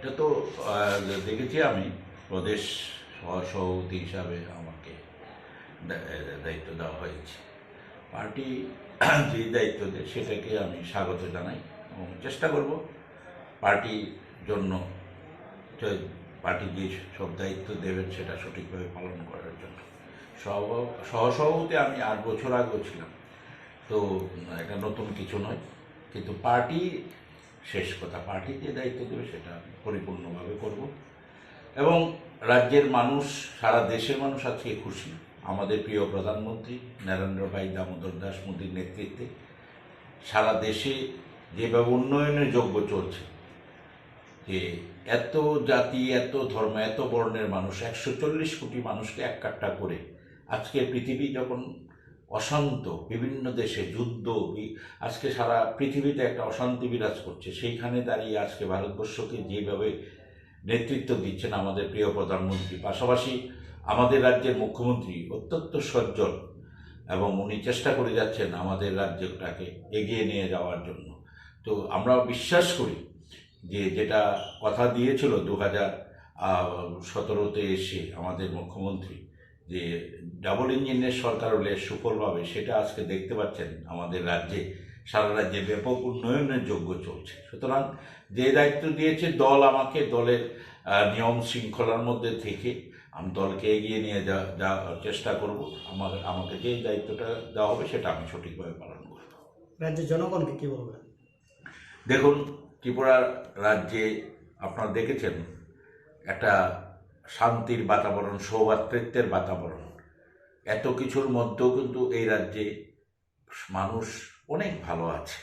এটা তো দেখেছি আমি প্রদেশ সহসভাপতি হিসাবে আমাকে দায়িত্ব দেওয়া হয়েছে। পার্টি যে দায়িত্ব দেয়, সেটাকে আমি স্বাগত জানাই এবং চেষ্টা করব পার্টির জন্য পার্টি যে সব দায়িত্ব দেবেন, সেটা সঠিকভাবে পালন করার জন্য। সহ, সহসভাপতি আমি আট বছর আগেও ছিলাম। তো এটা নতুন কিছু নয়। কিন্তু পার্টি শেষ কথা পার্টি যে দায়িত্ব দেবে, সেটা আমি পরিপূর্ণভাবে করব। এবং রাজ্যের মানুষ, সারা দেশের মানুষ আজকে খুশি। আমাদের প্রিয় প্রধানমন্ত্রী নরেন্দ্র ভাই দামোদর দাস মোদীর নেতৃত্বে সারা দেশে যেভাবে উন্নয়নের যোগ্য চলছে, যে এত জাতি, এত ধর্ম, এত বর্ণের মানুষ, একশো চল্লিশ কোটি মানুষকে এক কাট্টা করে আজকে পৃথিবী যখন অশান্ত, বিভিন্ন দেশে যুদ্ধ আজকে সারা পৃথিবীতে একটা অশান্তি বিরাজ করছে। সেইখানে দাঁড়িয়ে আজকে ভারতবর্ষকে যেভাবে নেতৃত্ব দিচ্ছেন আমাদের প্রিয় প্রধানমন্ত্রী, পাশাপাশি আমাদের রাজ্যের মুখ্যমন্ত্রী অত্যন্ত সজ্জল এবং উনি চেষ্টা করে যাচ্ছেন আমাদের রাজ্যটাকে এগিয়ে নিয়ে যাওয়ার জন্য। তো আমরা বিশ্বাস করি যে যেটা কথা দিয়েছিল দু হাজার সতেরোতে এসে আমাদের মুখ্যমন্ত্রী যে ডাবল ইঞ্জিনের সরকার হলে সুফল পাবে সেটা আজকে দেখতে পাচ্ছেন আমাদের রাজ্যে। সারা রাজ্যে ব্যাপক উন্নয়নের যোগ্য চলছে। সুতরাং যে দায়িত্ব দিয়েছে দল আমাকে দলের নিয়ম শৃঙ্খলার মধ্যে থেকে আমি দলকে এগিয়ে নিয়ে যা যাওয়ার চেষ্টা করব। আমার আমাকে যে দায়িত্বটা দেওয়া হবে সেটা আমি সঠিকভাবে পালন করব। রাজ্যের জনগণকে কী বলবেন? দেখুন ত্রিপুরা রাজ্যে আপনারা দেখেছেন একটা শান্তির বাতাবরণ, সৌভাতৃত্বের বাতাবরণ। এত কিছুর মধ্যেও কিন্তু এই রাজ্যে মানুষ অনেক ভালো আছে।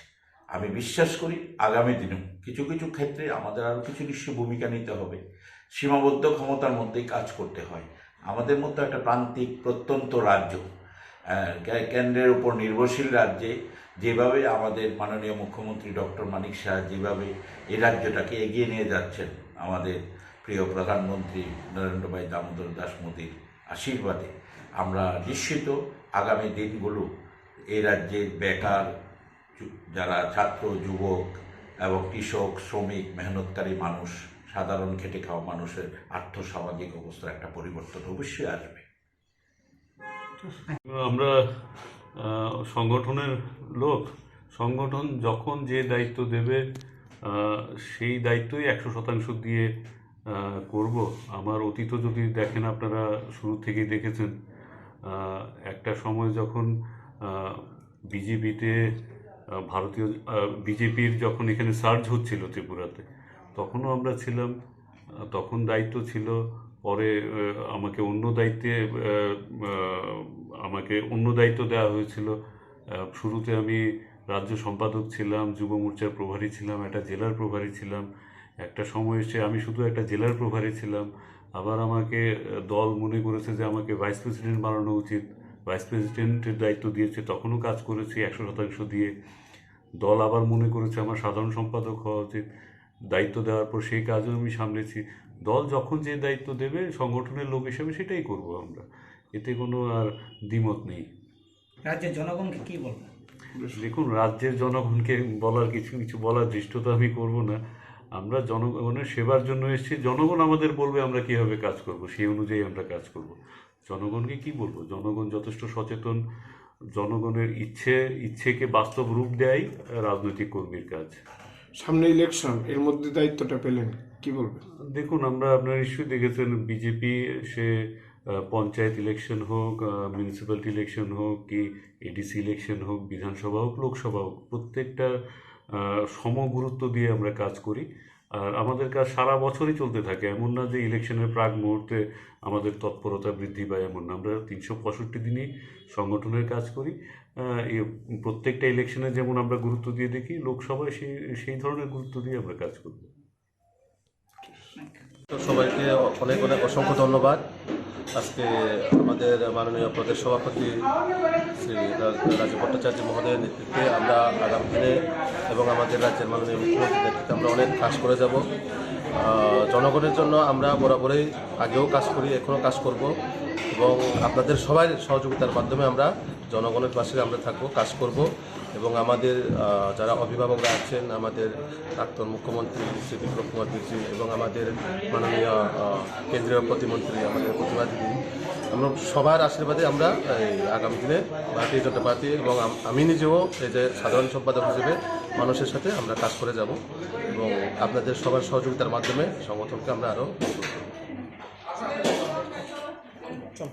আমি বিশ্বাস করি আগামী দিনেও কিছু কিছু ক্ষেত্রে আমাদের আরও কিছু নিশ্চয় ভূমিকা নিতে হবে। সীমাবদ্ধ ক্ষমতার মধ্যেই কাজ করতে হয়। আমাদের মতো একটা প্রান্তিক, প্রত্যন্ত রাজ্য কেন্দ্রের উপর নির্ভরশীল রাজ্যে যেভাবে আমাদের মাননীয় মুখ্যমন্ত্রী ডক্টর মানিক শাহ যেভাবে এই রাজ্যটাকে এগিয়ে নিয়ে যাচ্ছেন আমাদের প্রিয় প্রধানমন্ত্রী নরেন্দ্র ভাই দামোদর দাস মোদীর আশীর্বাদে আমরা নিশ্চিত আগামী দিনগুলো এই রাজ্যের বেকার যারা ছাত্র, যুবক এবং কৃষক, শ্রমিক, মেহনতকারী মানুষ, সাধারণ খেটে খাওয়া মানুষের আর্থসামাজিক অবস্থার একটা পরিবর্তন অবশ্যই আসবে। আমরা সংগঠনের লোক, সংগঠন যখন যে দায়িত্ব দেবে সেই দায়িত্বই একশো শতাংশ দিয়ে করব। আমার অতীত যদি দেখেন, আপনারা শুরু থেকেই দেখেছেন একটা সময় যখন বিজেপিতে ভারতীয় বিজেপির যখন এখানে সার্চ হচ্ছিল ত্রিপুরাতে, তখনও আমরা ছিলাম তখন দায়িত্ব ছিল, পরে আমাকে অন্য দায়িত্বে আমাকে অন্য দায়িত্ব দেওয়া হয়েছিল। শুরুতে আমি রাজ্য সম্পাদক ছিলাম, যুব মোর্চার প্রভারী ছিলাম, একটা জেলার প্রভারী ছিলাম একটা সময় এসে আমি শুধু একটা জেলার প্রভারী ছিলাম। আবার আমাকে দল মনে করেছে যে আমাকে ভাইস প্রেসিডেন্ট বানানো উচিত। ভাইস প্রেসিডেন্টের দায়িত্ব দিয়েছে তখনও কাজ করেছি একশো শতাংশ দিয়ে। দল আবার মনে করেছে আমার সাধারণ সম্পাদক হওয়া উচিত। দায়িত্ব দেওয়ার পর সেই কাজও আমি সামলেছি। দল যখন যে দায়িত্ব দেবে সংগঠনের লোক হিসেবে সেটাই করব আমরা। এতে কোনো আর দ্বিমত নেই। রাজ্যের জনগণকে কী বলবেন দেখুন রাজ্যের জনগণকে বলার কিছু কিছু বলার দৃষ্টতা আমি করব না। আমরা জনগণের সেবার জন্য এসেছি। জনগণ আমাদের বলবে আমরা কীভাবে কাজ করব সেই অনুযায়ী আমরা কাজ করব। জনগণকে কি বলব? জনগণ যথেষ্ট সচেতন জনগণের ইচ্ছে ইচ্ছেকে বাস্তব রূপ দেয় রাজনৈতিক কর্মীর কাজ। সামনে ইলেকশন এর মধ্যে দায়িত্বটা পেলেন কি বলবেন? দেখুন আমরা আপনারা নিশ্চয়ই দেখেছেন বিজেপি সে পঞ্চায়েত ইলেকশন হোক মিউনিসিপ্যালিটি ইলেকশন হোক কি এডিসি ইলেকশন হোক বিধানসভা হোক লোকসভা হোক প্রত্যেকটা আহ, সম গুরুত্ব দিয়ে আমরা কাজ করি। আর আমাদের কাজ সারা বছরই চলতে থাকে। এমন না যে ইলেকশনের প্রাক মুহূর্তে আমাদের তৎপরতা বৃদ্ধি পায় এমন না। আমরা তিনশো পঁয়ষট্টি দিনই সংগঠনের কাজ করি। প্রত্যেকটা ইলেকশনে যেমন আমরা গুরুত্ব দিয়ে দেখি লোকসভায় সেই সেই ধরনের গুরুত্ব দিয়ে আমরা কাজ করব। সবাইকে অনেক অনেক অসংখ্য ধন্যবাদ। আজকে আমাদের মাননীয় প্রদেশ সভাপতি শ্রী রাজু ভট্টাচার্য মহোদয়ের নেতৃত্বে আমরা আগামী দিনে এবং আমাদের রাজ্যের মাননীয় মুখ্যমন্ত্রীর নেতৃত্বে আমরা অনেক কাজ করে যাব। জনগণের জন্য আমরা বরাবরই আগেও কাজ করি, এখনও কাজ করব। এবং আপনাদের সবার সহযোগিতার মাধ্যমে আমরা জনগণের পাশে আমরা থাকব, কাজ করব এবং আমাদের যারা অভিভাবকরা আছেন, আমাদের প্রাক্তন মুখ্যমন্ত্রী শ্রী বিপ্লব কুমার দেবজি এবং আমাদের মাননীয় কেন্দ্রীয় প্রতিমন্ত্রী, আমাদের প্রতিমা দিদি আমরা সবার আশীর্বাদে আমরা আগামী দিনে ভারতীয় জনতা পার্টি এবং আমি নিজেও এই যে সাধারণ সম্পাদক হিসেবে মানুষের সাথে আমরা কাজ করে যাব এবং আপনাদের সবার সহযোগিতার মাধ্যমে সংগঠনকে আমরা আরও চল